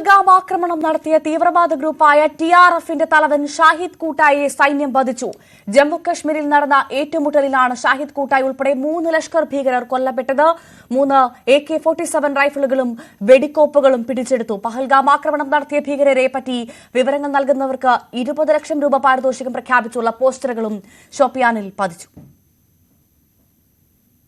പഹൽഗാം ആക്രമണം നടത്തിയ തീവ്രവാദ ഗ്രൂപ്പായ ടി ആർ എഫിന്റെ തലവൻ ഷാഹിദ് കൂട്ടായിയെ സൈന്യം വധിച്ചു. ജമ്മു കശ്മീരിൽ നടന്ന ഏറ്റുമുട്ടലിലാണ് ഷാഹിദ് കൂട്ടായി ഉൾപ്പെടെ മൂന്ന് ലഷ്കർ ഭീകരർ കൊല്ലപ്പെട്ടത്. മൂന്ന് എ കെ ഫോർട്ടി സെവൻ റൈഫിളുകളും വെടിക്കോപ്പുകളും പിടിച്ചെടുത്തു. പഹൽഗാം ആക്രമണം നടത്തിയ ഭീകരരെ പറ്റി വിവരങ്ങൾ നൽകുന്നവർക്ക് ഇരുപത് ലക്ഷം രൂപ പാരിതോഷികം പ്രഖ്യാപിച്ചുള്ള പോസ്റ്ററുകളും ഷോപ്പിയാനിൽ പതിച്ചു.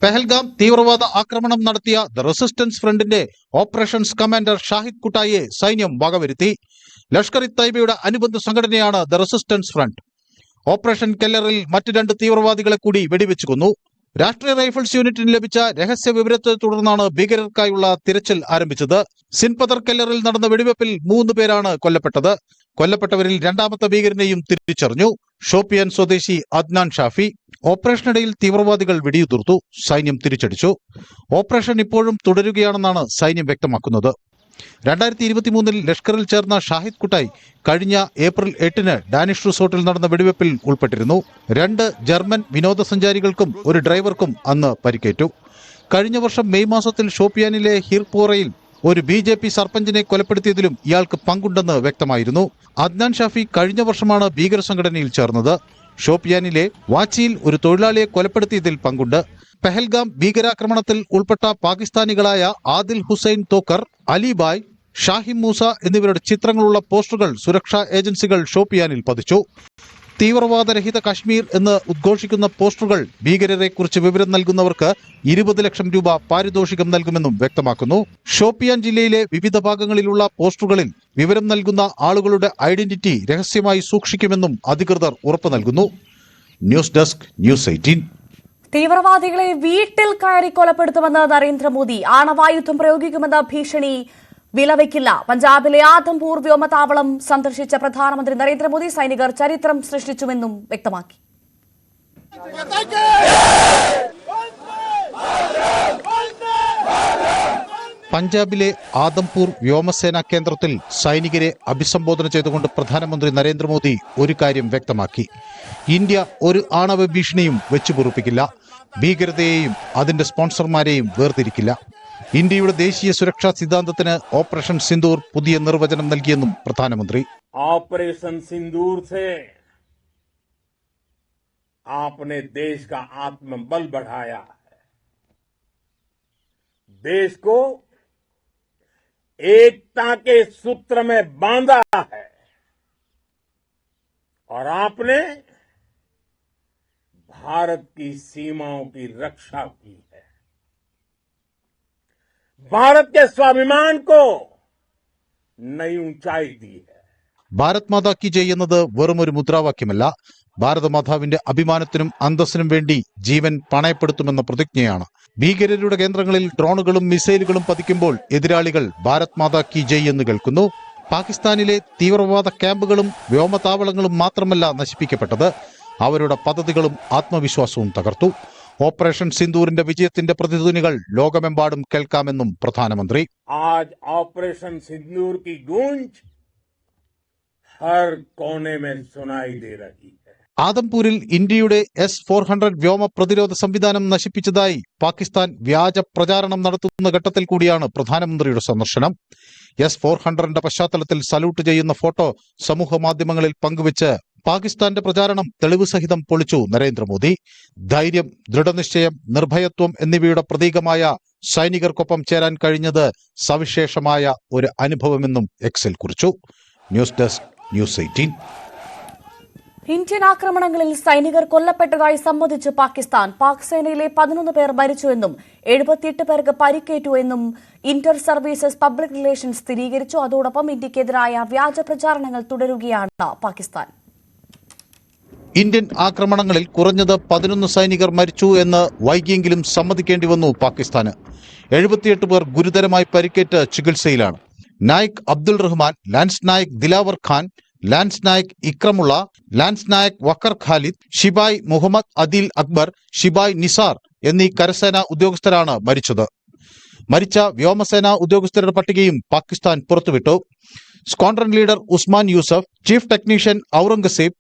പെഹൽഗാം തീവ്രവാദ ആക്രമണം നടത്തിയ ദ റെസിസ്റ്റൻസ് ഫ്രണ്ടിന്റെ ഓപ്പറേഷൻസ് കമാൻഡർ ഷാഹിദ് കുട്ടായെ സൈന്യം വകവരുത്തി. ലഷ്കർ ഇ തൈബയുടെ അനുബന്ധ സംഘടനയാണ് ദ റെസിസ്റ്റൻസ് ഫ്രണ്ട്. ഓപ്പറേഷൻ കെല്ലറിൽ മറ്റ് രണ്ട് തീവ്രവാദികളെ കൂടി വെടിവെച്ചു കൊന്നു. രാഷ്ട്രീയ റൈഫിൾസ് യൂണിറ്റിന് ലഭിച്ച രഹസ്യ വിവരത്തെ തുടർന്നാണ് ഭീകരർക്കായുള്ള തിരച്ചിൽ ആരംഭിച്ചത്. സിൻപദർ കെല്ലറിൽ നടന്ന വെടിവെപ്പിൽ മൂന്ന് പേരാണ് കൊല്ലപ്പെട്ടത്. കൊല്ലപ്പെട്ടവരിൽ രണ്ടാമത്തെ ഭീകരനെയും തിരിച്ചറിഞ്ഞു. ഷോപ്പിയാൻ സ്വദേശി അദ്നാൻ ഷാഫി ഓപ്പറേഷനിടയിൽ തീവ്രവാദികൾ വെടിയുതിർത്തു. സൈന്യം തിരിച്ചടിച്ചു. ഓപ്പറേഷൻ ഇപ്പോഴും തുടരുകയാണെന്നാണ് സൈന്യം വ്യക്തമാക്കുന്നത്. രണ്ടായിരത്തി ഇരുപത്തി മൂന്നിൽ ലഷ്കറിൽ ചേർന്ന ഷാഹിദ് കുട്ടായി കഴിഞ്ഞ ഏപ്രിൽ എട്ടിന് ഡാനിഷ് റിസോർട്ടിൽ നടന്ന വെടിവെപ്പിൽ ഉൾപ്പെട്ടിരുന്നു. രണ്ട് ജർമ്മൻ വിനോദസഞ്ചാരികൾക്കും ഒരു ഡ്രൈവർക്കും അന്ന് പരിക്കേറ്റു. കഴിഞ്ഞ വർഷം മെയ് മാസത്തിൽ ഷോപ്പിയാനിലെ ഹിർപോറയിൽ ഒരു ബി ജെ പി സർപഞ്ചിനെ കൊലപ്പെടുത്തിയതിലും ഇയാൾക്ക് പങ്കുണ്ടെന്ന് വ്യക്തമായിരുന്നു. അദ്നാൻ ഷാഫി കഴിഞ്ഞ വർഷമാണ് ഭീകര സംഘടനയിൽ ചേർന്നത്. ഷോപ്പിയാനിലെ വാച്ചിയിൽ ഒരു തൊഴിലാളിയെ കൊലപ്പെടുത്തിയതിൽ പങ്കുണ്ട്. പെഹൽഗാം ഭീകരാക്രമണത്തിൽ ഉൾപ്പെട്ട പാകിസ്ഥാനികളായ ആദിൽ ഹുസൈൻ തോക്കർ അലിബായ് ഷാഹിം മൂസ എന്നിവരുടെ ചിത്രങ്ങളുള്ള പോസ്റ്ററുകൾ സുരക്ഷാ ഏജൻസികൾ ഷോപ്പിയാനിൽ പതിച്ചു. തീവ്രവാദരഹിത കാശ്മീർ എന്ന് ഉദ്ഘോഷിക്കുന്ന പോസ്റ്ററുകൾ ഭീകരരെ കുറിച്ച് വിവരം നൽകുന്നവർക്ക് ഇരുപത് ലക്ഷം രൂപ പാരിതോഷികം നൽകുമെന്നും വ്യക്തമാക്കുന്നു. ഷോപ്പിയാൻ ജില്ലയിലെ വിവിധ ഭാഗങ്ങളിലുള്ള പോസ്റ്ററുകളിൽ വിവരം നൽകുന്ന ആളുകളുടെ ഐഡന്റിറ്റി രഹസ്യമായി സൂക്ഷിക്കുമെന്നും അധികൃതർ ഉറപ്പു നൽകുന്നു. News desk news eighteen. തീവ്രവാദികളെ വീട്ടിൽ കയറി കൊലപ്പെടുത്തുമെന്ന് നരേന്ദ്രമോദി ആണവായുധം പ്രയോഗിക്കുമെന്ന ഭീഷണി വിലവയ്ക്കില്ല പഞ്ചാബിലെ ആദംപൂർ വ്യോമതാവളം സന്ദർശിച്ച പ്രധാനമന്ത്രി നരേന്ദ്രമോദി സൈനികർ ചരിത്രം സൃഷ്ടിച്ചുവെന്നും വ്യക്തമാക്കി. പഞ്ചാബിലെ ആദംപൂർ വ്യോമസേനാ കേന്ദ്രത്തിൽ സൈനികരെ അഭിസംബോധന ചെയ്തുകൊണ്ട് പ്രധാനമന്ത്രി നരേന്ദ്രമോദി ഒരു കാര്യം വ്യക്തമാക്കി. ഇന്ത്യ ഒരു ആണവ ഭീഷണിയും വെച്ചുപൊറുപ്പിക്കില്ല. ഭീകരതയെയും അതിന്റെ സ്പോൺസർമാരെയും വേർതിരിക്കില്ല ഇന്ത്യയുടെ ദേശീയ സുരക്ഷാ സിദ്ധാന്തത്തിന് ഓപ്പറേഷൻ സിന്ദൂർ പുതിയ നിർവചനം നൽകിയെന്നും പ്രധാനമന്ത്രി ऑपरेशन सिंदूर से आपने देश का आत्मबल बढ़ाया है देश को एकता के सूत्र में बांधा है और आपने भारत की सीमाओं की रक्षा की है भारत के स्वाभिमान को नई ऊंचाई दी है ഭാരത് മാതാ കി ജയ് എന്നത് വെറും ഒരു മുദ്രാവാക്യമല്ല ഭാരതമാതാവിന്റെ അഭിമാനത്തിനും അന്തസ്സിനും വേണ്ടി ജീവൻ പണയപ്പെടുത്തുമെന്ന പ്രതിജ്ഞയാണ് ഭീകരരുടെ കേന്ദ്രങ്ങളിൽ ഡ്രോണുകളും മിസൈലുകളും പതിക്കുമ്പോൾ എതിരാളികൾ ഭാരത് മാതാ കി ജയ് എന്ന് കേൾക്കുന്നു പാകിസ്ഥാനിലെ തീവ്രവാദ ക്യാമ്പുകളും വ്യോമതാവളങ്ങളും മാത്രമല്ല നശിപ്പിക്കപ്പെട്ടത് അവരുടെ പദ്ധതികളും ആത്മവിശ്വാസവും തകർത്തു. ഓപ്പറേഷൻ സിന്ദൂരിന്റെ വിജയത്തിന്റെ പ്രതിധ്വനികൾ ലോകമെമ്പാടും കേൾക്കാമെന്നും പ്രധാനമന്ത്രി. ആജ് ഓപ്പറേഷൻ സിന്ദൂർ കി ഗൂഞ്ച് ഹർ സുനായി ദേ രഹി ആദംപൂരിൽ ഇന്ത്യയുടെ എസ് ഫോർ ഹൺഡ്രഡ് വ്യോമ പ്രതിരോധ സംവിധാനം നശിപ്പിച്ചതായി പാകിസ്ഥാൻ വ്യാജ പ്രചാരണം നടത്തുന്ന ഘട്ടത്തിൽ കൂടിയാണ് പ്രധാനമന്ത്രിയുടെ സന്ദർശനം. എസ് ഫോർ ഹൺഡ്രഡിന്റെ പശ്ചാത്തലത്തിൽ സല്യൂട്ട് ചെയ്യുന്ന ഫോട്ടോ സമൂഹ മാധ്യമങ്ങളിൽ പങ്കുവച്ച് പാകിസ്ഥാന്റെ പ്രചാരണം തെളിവ് സഹിതം പൊളിച്ചു നരേന്ദ്രമോദി. ധൈര്യം ദൃഢനിശ്ചയം നിർഭയത്വം എന്നിവയുടെ പ്രതീകമായ സൈനികർക്കൊപ്പം ചേരാൻ കഴിഞ്ഞത് സവിശേഷമായ ഒരു അനുഭവമെന്നും എക്സിൽ കുറിച്ചു. News desk news eighteen. Indian ആക്രമണങ്ങളിൽ സൈനികർ കൊല്ലപ്പെട്ടതായി സമ്മതിച്ച് പാകിസ്ഥാൻ പാക് സേനയിലെ പതിനൊന്ന് പേർ മരിച്ചുവെന്നും എഴുപത്തിയെട്ട് പേർക്ക് പരിക്കേറ്റു എന്നും ഇന്റർ സർവീസസ് പബ്ലിക് റിലേഷൻസ് സ്ഥിരീകരിച്ചു. അതോടൊപ്പം ഇന്ത്യക്കെതിരായ വ്യാജ പ്രചാരണങ്ങൾ തുടരുകയാണ് പാകിസ്ഥാൻ. ഇന്ത്യൻ ആക്രമണങ്ങളിൽ കുറഞ്ഞത് പതിനൊന്ന് സൈനികർ മരിച്ചു എന്ന് വൈകിയെങ്കിലും സമ്മതിക്കേണ്ടി വന്നു പാകിസ്ഥാന്. എഴുപത്തിയെട്ട് പേർ ഗുരുതരമായി പരിക്കേറ്റ് ചികിത്സയിലാണ്. Naik Abdul Rahman lance Naik Dilawar Khan lance Naik Ikramullah lance Naik Waqar Khalid sepoy Muhammad Adil Akbar sepoy Nisar എന്നീ കരസേനാ ഉദ്യോഗസ്ഥരാണ് മരിച്ചത്. മരിച്ച വ്യോമസേനാ ഉദ്യോഗസ്ഥരുടെ പട്ടികയും പാകിസ്ഥാൻ പുറത്തുവിട്ടു. Squadron leader Usman Yousaf chief technician Aurangzeb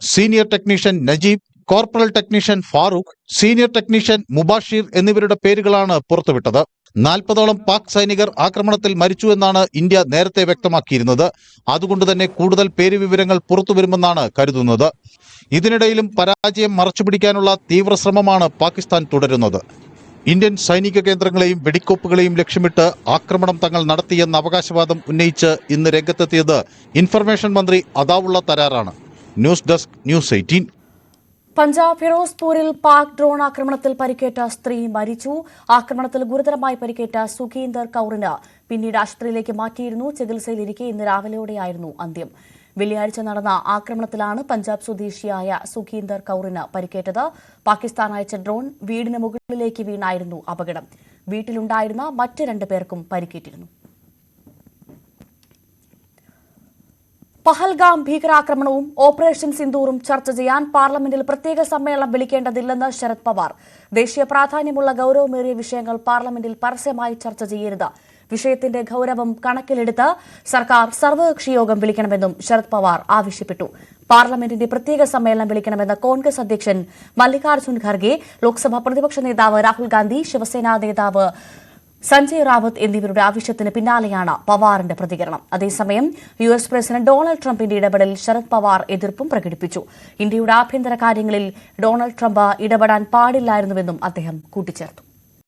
senior technician Najeeb corporal technician Farooq senior technician Mubashir എന്നിവരുടെ പേരുകളാണ് പുറത്തുവിട്ടത്. നാൽപ്പതോളം പാക് സൈനികർ ആക്രമണത്തിൽ മരിച്ചു എന്നാണ് ഇന്ത്യ നേരത്തെ വ്യക്തമാക്കിയിരുന്നത്. അതുകൊണ്ട് തന്നെ കൂടുതൽ പേര് വിവരങ്ങൾ പുറത്തുവരുമെന്നാണ് കരുതുന്നത്. ഇതിനിടയിലും പരാജയം മറച്ചുപിടിക്കാനുള്ള തീവ്ര ശ്രമമാണ് പാകിസ്ഥാൻ തുടരുന്നത്. ഇന്ത്യൻ സൈനിക കേന്ദ്രങ്ങളെയും വെടിക്കോപ്പുകളെയും ലക്ഷ്യമിട്ട് ആക്രമണം തങ്ങൾ നടത്തിയെന്ന അവകാശവാദം ഉന്നയിച്ച് ഇന്ന് രംഗത്തെത്തിയത് ഇൻഫർമേഷൻ മന്ത്രി Attaullah തരാറാണ്. News desk news eighteen. Punjab ഫിറോസ്പൂരിൽ Pak drone ആക്രമണത്തിൽ പരിക്കേറ്റ സ്ത്രീ മരിച്ചു. ആക്രമണത്തിൽ ഗുരുതരമായി പരിക്കേറ്റ സുഖീന്ദർ കൌറിന് പിന്നീട് ആശുപത്രിയിലേക്ക് മാറ്റിയിരുന്നു. ചികിത്സയിലിരിക്കെ ഇന്ന് രാവിലെയോടെയായിരുന്നു അന്ത്യം. വെള്ളിയാഴ്ച നടന്ന ആക്രമണത്തിലാണ് പഞ്ചാബ് സ്വദേശിയായ സുഖീന്ദർ കൌറിന് പരിക്കേറ്റത്. പാകിസ്ഥാൻ അയച്ച ഡ്രോൺ വീടിന് മുകളിലേക്ക് വീണായിരുന്നു അപകടം. വീട്ടിലുണ്ടായിരുന്ന മറ്റ് രണ്ടു പേർക്കും പരിക്കേറ്റിരുന്നു. പഹൽഗാം ഭീകരാക്രമണവും ഓപ്പറേഷൻ സിന്ദൂറും ചർച്ച ചെയ്യാൻ പാർലമെന്റിൽ പ്രത്യേക സമ്മേളനം വിളിക്കേണ്ടതില്ലെന്ന് ശരത് പവാർ. ദേശീയ പ്രാധാന്യമുള്ള ഗൌരവമേറിയ വിഷയങ്ങൾ പാർലമെന്റിൽ പരസ്യമായി ചർച്ച ചെയ്യരുത്. വിഷയത്തിന്റെ ഗൌരവം കണക്കിലെടുത്ത് സർക്കാർ സർവകക്ഷി യോഗം വിളിക്കണമെന്നും ശരത് പവാർ ആവശ്യപ്പെട്ടു. പാർലമെന്റിന്റെ പ്രത്യേക സമ്മേളനം വിളിക്കണമെന്ന് കോൺഗ്രസ് അധ്യക്ഷൻ മല്ലികാർജുൻ ഖർഗെ ലോക്സഭാ പ്രതിപക്ഷ നേതാവ് രാഹുൽ ഗാന്ധി ശിവസേനാ നേതാവ് സഞ്ജയ് റാവത്ത് എന്നിവരുടെ ആവശ്യത്തിന് പിന്നാലെയാണ് പവാറിന്റെ പ്രതികരണം. അതേസമയം യു എസ് പ്രസിഡന്റ് ഡൊണാൾഡ് ട്രംപിന്റെ ഇടപെടലിൽ ശരത് പവാർ എതിർപ്പും പ്രകടിപ്പിച്ചു. ഇന്ത്യയുടെ ആഭ്യന്തര കാര്യങ്ങളിൽ ഡൊണാൾഡ് ട്രംപ് ഇടപെടാൻ പാടില്ലായിരുന്നുവെന്നും അദ്ദേഹം കൂട്ടിച്ചേർത്തു.